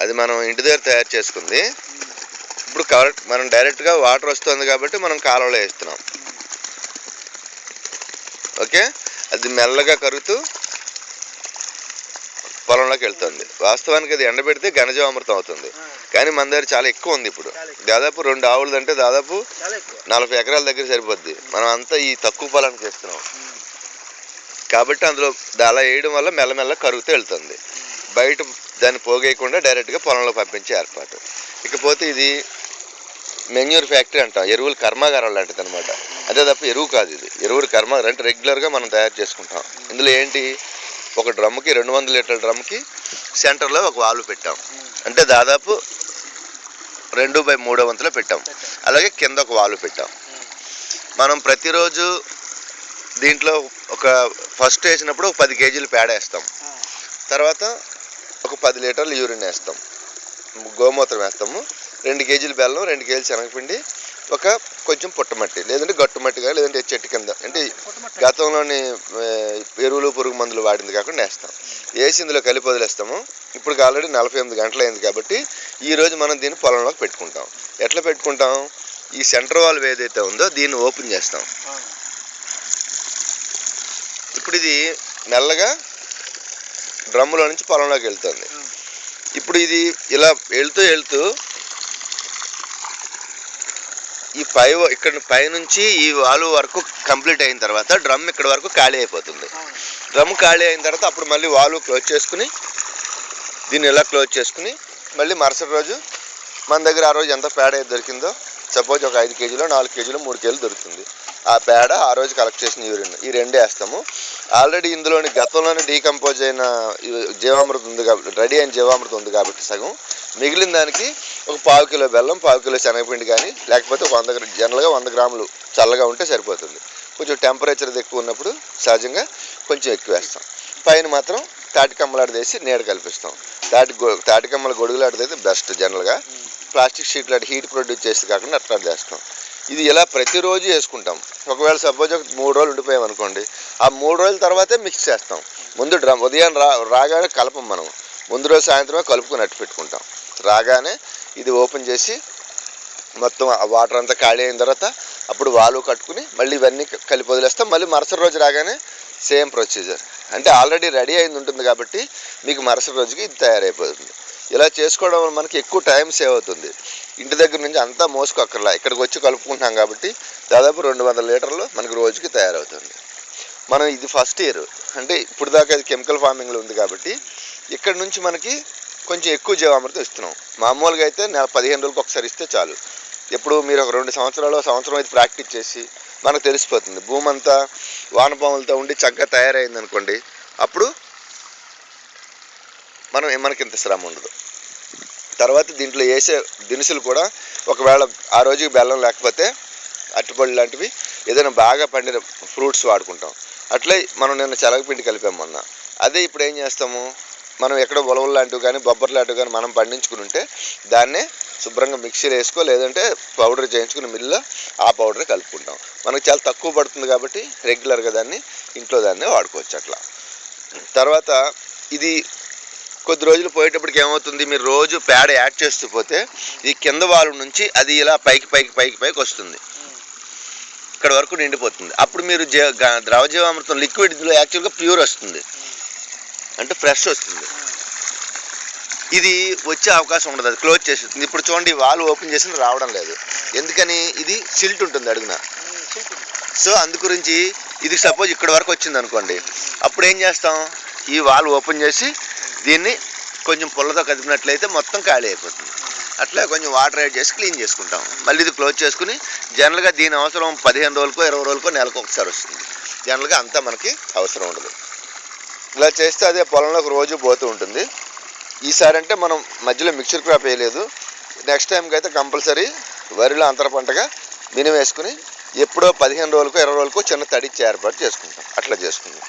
అది మనం ఇంటి దగ్గర తయారు చేసుకుంది. ఇప్పుడు కరెక్ట్ మనం డైరెక్ట్గా వాటర్ వస్తుంది కాబట్టి మనం కాలువలో వేస్తున్నాం. ఓకే అది మెల్లగా కరుగుతూ పొలంలోకి వెళ్తుంది. వాస్తవానికి అది ఎండబెడితే ఘనజీవామృతం అవుతుంది. కానీ మన దగ్గర చాలా ఎక్కువ ఉంది ఇప్పుడు. దాదాపు రెండు ఆవులు అంటే దాదాపు నలభై ఎకరాల దగ్గర సరిపోద్ది. మనం అంతా ఈ తక్కువ పొలానికి వేస్తున్నాం. కాబట్టి అందులో అలా వేయడం వల్ల మెల్లమెల్ల కరుగుతూ వెళ్తుంది. బయట దాన్ని పోగేయకుండా డైరెక్ట్గా పొలంలో పంపించే ఏర్పాటు. ఇకపోతే ఇది మెన్యూర్ ఫ్యాక్టరీ అంటాం ఎరువులు కర్మాగారం లాంటిది అనమాట అదే తప్ప ఎరువు కాదు ఇది. ఎరువులు కర్మాగారం అంటే రెగ్యులర్గా మనం తయారు చేసుకుంటాం. ఇందులో ఏంటి? ఒక డ్రమ్కి రెండు వందల లీటర్ల డ్రమ్కి సెంటర్లో ఒక వాల్వ్ పెట్టాం. అంటే దాదాపు రెండు బై మూడో వంతులో పెట్టాం. అలాగే కింద ఒక వాల్వ్ పెట్టాం. మనం ప్రతిరోజు దీంట్లో ఒక ఫస్ట్ వేసినప్పుడు ఒక పది కేజీలు పేడ వేస్తాం. తర్వాత ఒక పది లీటర్లు యూరిన్ వేస్తాం. గోమూత్రం వేస్తాము. రెండు కేజీలు బెల్లం రెండు కేజీలు శనగపిండి ఒక కొంచెం పుట్టమట్టి లేదంటే గట్టుమట్టి కానీ లేదంటే చెట్టు కింద అంటే గతంలోని ఎరువులు పురుగు మందులు వాడింది కాకుండా వేస్తాం. వేసి ఇందులో కలిపి వదిలేస్తాము. ఇప్పుడు ఆల్రెడీ నలభై ఎనిమిది గంటలు అయింది కాబట్టి ఈ రోజు మనం దీన్ని పొలంలోకి పెట్టుకుంటాం. ఎట్లా పెట్టుకుంటాం? ఈ సెంటర్ వాల్వ్ ఏదైతే ఉందో దీన్ని ఓపెన్ చేస్తాం. ఇప్పుడు ఇది మెల్లగా డ్రమ్ములో నుంచి పొలంలోకి వెళ్తుంది. ఇప్పుడు ఇది ఇలా వెళ్తూ వెళ్తూ ఈ పై ఇక్కడ పైనుంచి ఈ వాలు వరకు కంప్లీట్ అయిన తర్వాత డ్రమ్ ఇక్కడ వరకు ఖాళీ అయిపోతుంది. డ్రమ్ ఖాళీ అయిన తర్వాత అప్పుడు మళ్ళీ వాలు క్లోజ్ చేసుకుని దీన్ని ఇలా క్లోజ్ చేసుకుని మళ్ళీ మరుసటి రోజు మన దగ్గర ఆ రోజు ఎంత పేడ దొరికిందో సపోజ్ ఒక ఐదు కేజీలు నాలుగు కేజీలు మూడు కేజీలు దొరుకుతుంది. ఆ పేడ ఆ రోజు కలెక్ట్ చేసిన యూరిన్ ఈ రెండే వేస్తాము. ఆల్రెడీ ఇందులోని గతంలోనే డీకంపోజ్ అయిన జీవామృతం ఉంది కాబట్టి రెడీ అయిన జీవామృతం ఉంది కాబట్టి సగం. మిగిలిన దానికి ఒక పావు కిలో బెల్లం పావు కిలో శనగపిండి కానీ లేకపోతే ఒక వంద జనరల్గా వంద గ్రాములు చల్లగా ఉంటే సరిపోతుంది. కొంచెం టెంపరేచర్ ఎక్కువ ఉన్నప్పుడు సహజంగా కొంచెం ఎక్కువ వేస్తాం. పైన మాత్రం తాటి కమ్మలాడి వేసి నీడ కల్పిస్తాం. తాటి గొ తాటి కమ్మల గొడుగులాడిది అయితే బెస్ట్ జనరల్గా ప్లాస్టిక్ షీట్ లాంటి హీట్ ప్రొడ్యూస్ చేసి కాకుండా అట్లా చేస్తాం. ఇది ఇలా ప్రతిరోజు వేసుకుంటాం ఒకవేళ సపోజ్ ఒక మూడు రోజులు ఉండిపోయాం అనుకోండి ఆ మూడు రోజుల తర్వాతే మిక్స్ చేస్తాం. ముందు డ్రమ్ ఉదయం రా రాగానే కలపం మనం. ముందు రోజు సాయంత్రమే కలుపుకున్నట్టు పెట్టుకుంటాం. రాగానే ఇది ఓపెన్ చేసి మొత్తం ఆ వాటర్ అంతా ఖాళీ అయిన తర్వాత అప్పుడు వాలు కట్టుకుని మళ్ళీ ఇవన్నీ కలిపి వదిలేస్తాం. మళ్ళీ మరుసటి రోజు రాగానే సేమ్ ప్రొసీజర్ అంటే ఆల్రెడీ రెడీ అయింది ఉంటుంది కాబట్టి మీకు మరుసటి రోజుకి ఇది తయారైపోతుంది. ఇలా చేసుకోవడం వల్ల మనకి ఎక్కువ టైం సేవ్ అవుతుంది. ఇంటి దగ్గర నుంచి అంతా మోసుకోక్కర్లా. ఇక్కడికి వచ్చి కలుపుకుంటున్నాం కాబట్టి దాదాపు రెండు వందల లీటర్లు మనకి రోజుకి తయారవుతుంది. మనం ఇది ఫస్ట్ ఇయర్ అంటే ఇప్పుడు దాకా అది కెమికల్ ఫార్మింగ్లో ఉంది కాబట్టి ఇక్కడ నుంచి మనకి కొంచెం ఎక్కువ జీవామృతం ఇస్తున్నాం. మామూలుగా అయితే నెల పదిహేను రోజులకు ఒకసారి ఇస్తే చాలు. ఎప్పుడు మీరు ఒక రెండు సంవత్సరాలు సంవత్సరం అయితే ప్రాక్టీస్ చేసి మనకు తెలిసిపోతుంది. భూమి అంతా వానపాములతో ఉండి చక్కగా తయారైంది అనుకోండి అప్పుడు మనం మనకి ఇంత శ్రమ ఉండదు. తర్వాత దీంట్లో వేసే దినుసులు కూడా ఒకవేళ ఆ రోజుకి బెల్లం లేకపోతే అరటిపళ్ళు లాంటివి ఏదైనా బాగా పండిన ఫ్రూట్స్ వాడుకుంటాం. అట్లే మనం నిన్న చెలగపిండి కలిపాం మొన్న. అదే ఇప్పుడు ఏం చేస్తాము? మనం ఎక్కడ ఉలవలు లాంటివి కానీ బొబ్బర్ లాంటివి కానీ మనం పండించుకుని ఉంటే దాన్నే శుభ్రంగా మిక్సీలో వేసుకో లేదంటే పౌడర్ చేయించుకుని మిల్లులో ఆ పౌడర్ కలుపుకుంటాం. మనకు చాలా తక్కువ పడుతుంది కాబట్టి రెగ్యులర్గా దాన్ని ఇంట్లో దాన్ని వాడుకోవచ్చు అట్లా. తర్వాత ఇది కొద్ది రోజులు పోయేటప్పటికి ఏమవుతుంది? మీరు రోజు పేడ యాడ్ చేస్తూ పోతే ఈ కింద వాలు నుంచి అది ఇలా పైకి పైకి పైకి పైకి వస్తుంది. ఇక్కడ వరకు నిండిపోతుంది. అప్పుడు మీరు ద్రవజీవామృతం గ- లిక్విడ్ ఇందులో యాక్చువల్గా ప్యూర్ వస్తుంది. అంటే ఫ్రెష్ వస్తుంది. ఇది వచ్చే అవకాశం ఉండదు. అది క్లోజ్ చేసేస్తుంది. ఇప్పుడు చూడండి వాల్ ఓపెన్ చేసింది రావడం లేదు. ఎందుకని? ఇది సిల్ట్ ఉంటుంది అడుగున. సో అందు గురించి ఇది సపోజ్ ఇక్కడ వరకు వచ్చింది అనుకోండి అప్పుడు ఏం చేస్తాం? ఈ వాల్ ఓపెన్ చేసి దీన్ని కొంచెం పుల్లతో కదిపినట్లయితే మొత్తం ఖాళీ అయిపోతుంది. అట్లా కొంచెం వాటర్ యాడ్ చేసి క్లీన్ చేసుకుంటాం. మళ్ళీ ఇది క్లోజ్ చేసుకుని జనరల్గా దీని అవసరం పదిహేను రోజులకో ఇరవై రోజులకో నెలకు ఒకసారి వస్తుంది. జనరల్గా అంతా మనకి అవసరం ఉండదు. ఇలా చేస్తే అదే పొలంలోకి రోజు పోతూ ఉంటుంది. ఈసారి అంటే మనం మధ్యలో మిక్చర్ క్రాప్ వేయలేదు. నెక్స్ట్ టైంకి అయితే కంపల్సరీ వరిలో అంతర పంటగా మినిమం వేసుకుని ఎప్పుడో పదిహేను రోజులకో ఇరవై రోజులకో చిన్న తడిచ్చి ఏర్పాటు చేసుకుంటాం. అట్లా చేసుకుంటాం